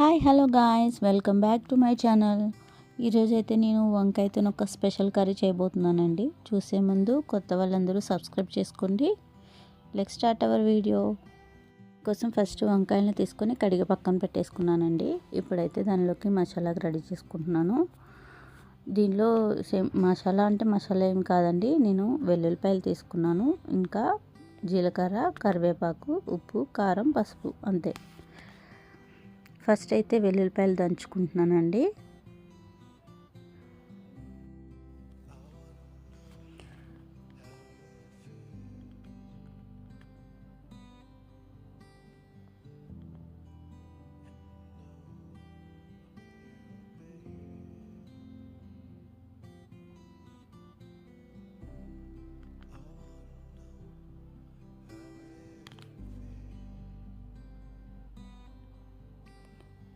Hi hello guys. Welcome back to my channel. ఈరోజు అయితే నేను వంకాయతో ఒక స్పెషల్ కర్రీ చేయబోతున్నానండి. చూసే ముందు కొత్త వాళ్ళందరూ సబ్స్క్రైబ్ చేసుకోండి. లెక్ స్టార్ట్ అవర్ వీడియో. కోసం ఫస్ట్ వంకాయలను తీసుకొని కడిగి పక్కన పెట్టేసుకున్నానండి. ఇప్పుడైతే దానిలోకి మసాలా రెడీ చేసుకుంటున్నాను. దీనిలో సేమ్ మసాలా అంటే మసాలా ఏం కాదండి. నేను వెల్లుల్లిపాయలు తీసుకున్నాను. ఇంకా జీలకర్ర కరివేపాకు ఉప్పు కారం పసుపు అంతే. ఫస్ట్ అయితే వెల్లుల్లిపాయలు దంచుకుంటున్నానండి.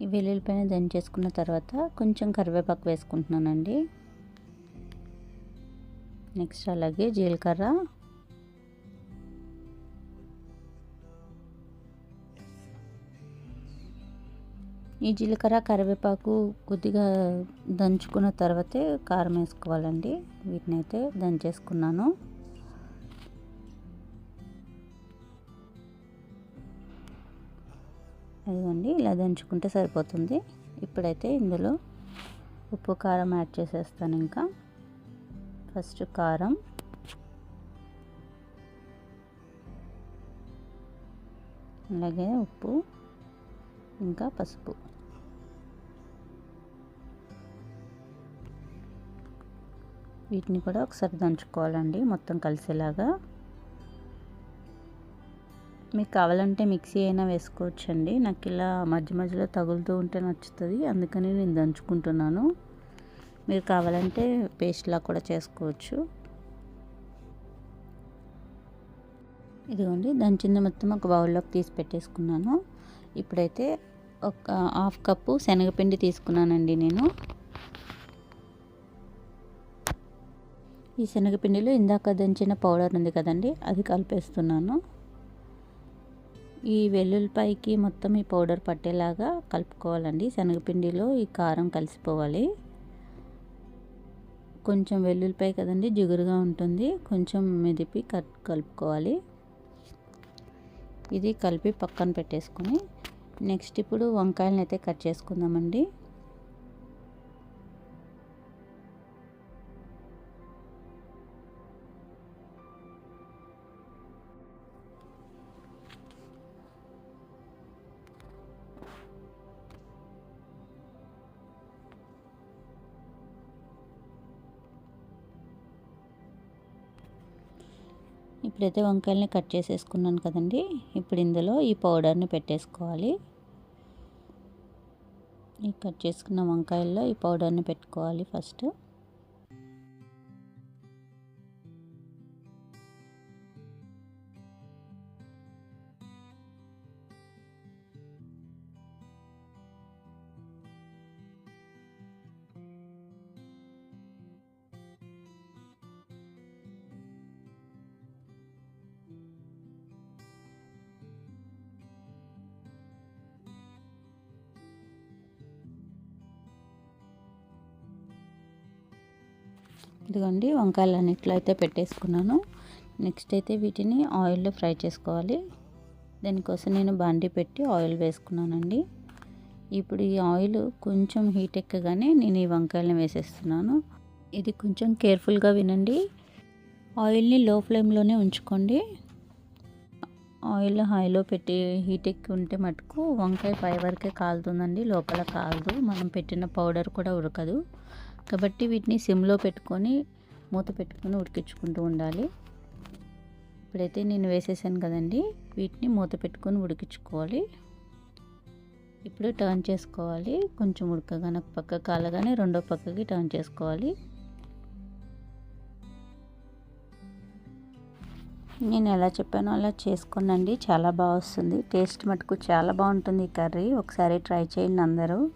వెల్లుల్లిపైన దంచేసుకున్న తర్వాత కొంచెం కరివేపాకు వేసుకుంటున్నానండి. నెక్స్ట్ అలాగే జీలకర్ర. ఈ జీలకర్ర కరివేపాకు కొద్దిగా దంచుకున్న తర్వాతే కారం వేసుకోవాలండి. వీటిని అయితే దంచేసుకున్నాను. ఇదిగోండి ఇలా దంచుకుంటే సరిపోతుంది. ఇప్పుడైతే ఇందులో ఉప్పు కారం యాడ్ చేసేస్తాను ఇంకా. ఫస్ట్ కారం. అలాగే ఉప్పు ఇంకా పసుపు. వీటిని కూడా ఒకసారి దంచుకోవాలండి మొత్తం కలిసేలాగా. మీకు కావాలంటే మిక్సీ అయినా వేసుకోవచ్చండి. నాకు ఇలా మధ్య మధ్యలో తగులుతూ ఉంటే నచ్చుతుంది. అందుకని నేను దంచుకుంటున్నాను. మీరు కావాలంటే పేస్ట్లా కూడా చేసుకోవచ్చు. ఇదిగోండి దంచింది మొత్తం ఒక బౌల్లోకి తీసి పెట్టేసుకున్నాను. ఇప్పుడైతే ఒక హాఫ్ కప్పు శనగపిండి తీసుకున్నానండి నేను. ఈ శనగపిండిలో ఇందాక దంచిన పౌడర్ ఉంది కదండి అది కలిపేస్తున్నాను. ఈ వెల్లుల్లిపాయకి మొత్తం ఈ పౌడర్ పట్టేలాగా కలుపుకోవాలండి. శనగపిండిలో ఈ కారం కలిసిపోవాలి. కొంచెం వెల్లుల్లిపాయ కదండి జిగురుగా ఉంటుంది. కొంచెం మెదిపి కలుపుకోవాలి. ఇది కలిపి పక్కన పెట్టేసుకొని నెక్స్ట్ ఇప్పుడు వంకాయలను అయితే కట్ చేసుకుందామండి. ఇప్పుడైతే వంకాయలని కట్ చేసేసుకున్నాను కదండి. ఇప్పుడు ఇందులో ఈ పౌడర్ని పెట్టేసుకోవాలి. ఈ కట్ చేసుకున్న వంకాయల్లో ఈ పౌడర్ని పెట్టుకోవాలి ఫస్ట్. ఇదిగోండి వంకాయలు అన్నిట్లో అయితే పెట్టేసుకున్నాను. నెక్స్ట్ అయితే వీటిని ఆయిల్లో ఫ్రై చేసుకోవాలి. దానికోసం నేను బాండి పెట్టి ఆయిల్ వేసుకున్నానండి. ఇప్పుడు ఈ ఆయిల్ కొంచెం హీట్ ఎక్కగానే నేను ఈ వంకాయలను వేసేస్తున్నాను. ఇది కొంచెం కేర్ఫుల్గా వినండి. ఆయిల్ని లో ఫ్లేమ్లోనే ఉంచుకోండి. ఆయిల్ హైలో పెట్టి హీట్ ఎక్కి ఉంటే మటుకు వంకాయ పై వరకే కాలుతుందండి లోపల కాలదు. మనం పెట్టిన పౌడర్ కూడా ఉడకదు. కాబట్టి వీటిని సిమ్లో పెట్టుకొని మూత పెట్టుకొని ఉడికించుకుంటూ ఉండాలి. ఇప్పుడైతే నేను వేసేసాను కదండి. వీటిని మూత పెట్టుకొని ఉడికించుకోవాలి. ఇప్పుడు టర్న్ చేసుకోవాలి. కొంచెం ఉడకగానే ఒక పక్క కాలగానే రెండో పక్కకి టర్న్ చేసుకోవాలి. నేను ఎలా చెప్పానో అలా చేసుకోనండి చాలా బాగా వస్తుంది. టేస్ట్ మటుకు చాలా బాగుంటుంది ఈ కర్రీ. ఒకసారి ట్రై చేయండి అందరూ.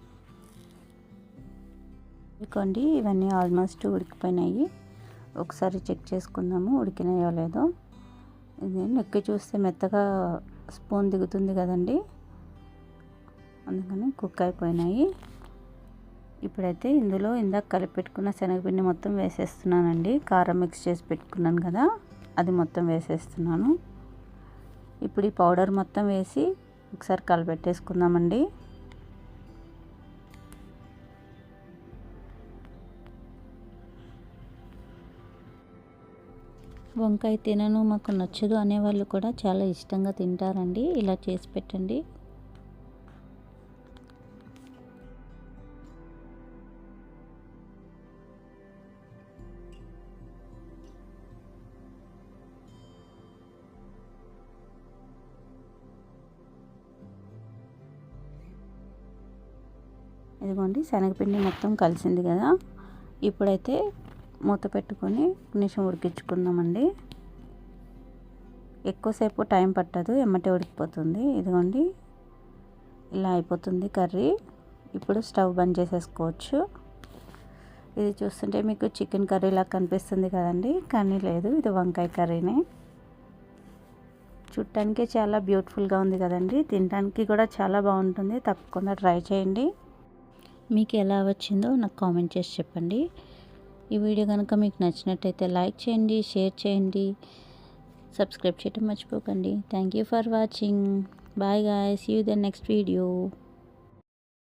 ఇదిగోండి ఇవన్నీ ఆల్మోస్ట్ ఉడికిపోయినాయి. ఒకసారి చెక్ చేసుకుందాము ఉడికినాయో లేదో. ఇది నొక్కి చూస్తే మెత్తగా స్పూన్ దిగుతుంది కదండి. అందుకని కుక్ అయిపోయినాయి. ఇప్పుడైతే ఇందులో ఇందాక కలిపి పెట్టుకున్న శనగపిండి మొత్తం వేసేస్తున్నానండి. కారం మిక్స్ చేసి పెట్టుకున్నాను కదా అది మొత్తం వేసేస్తున్నాను. ఇప్పుడు ఈ పౌడర్ మొత్తం వేసి ఒకసారి కలిపెట్టేసుకుందామండి వంకాయ తినను మాకు నచ్చదు అనేవాళ్ళు కూడా చాలా ఇష్టంగా తింటారండి. ఇలా చేసి పెట్టండి. ఇదిగోండి శనగపిండి మొత్తం కలిసింది కదా. ఇప్పుడైతే మూత పెట్టుకొని నిమిషం ఉడికించుకుందామండి. ఎక్కువసేపు టైం పట్టదు ఎమ్మటే ఉడికిపోతుంది. ఇదిగోండి ఇలా అయిపోతుంది కర్రీ. ఇప్పుడు స్టవ్ బంద్ చేసేసుకోవచ్చు. ఇది చూస్తుంటే మీకు చికెన్ కర్రీలా కనిపిస్తుంది కదండి కానీ లేదు ఇది వంకాయ కర్రీనే. చూడటానికి చాలా బ్యూటిఫుల్గా ఉంది కదండి తినడానికి కూడా చాలా బాగుంటుంది. తప్పకుండా ట్రై చేయండి. మీకు ఎలా వచ్చిందో నాకు కామెంట్ చేసి చెప్పండి. ఈ వీడియో కనుక మీకు నచ్చినట్టయితే లైక్ చేయండి షేర్ చేయండి సబ్స్క్రైబ్ చేయటం మర్చిపోకండి. Thank you for watching bye guys you the next video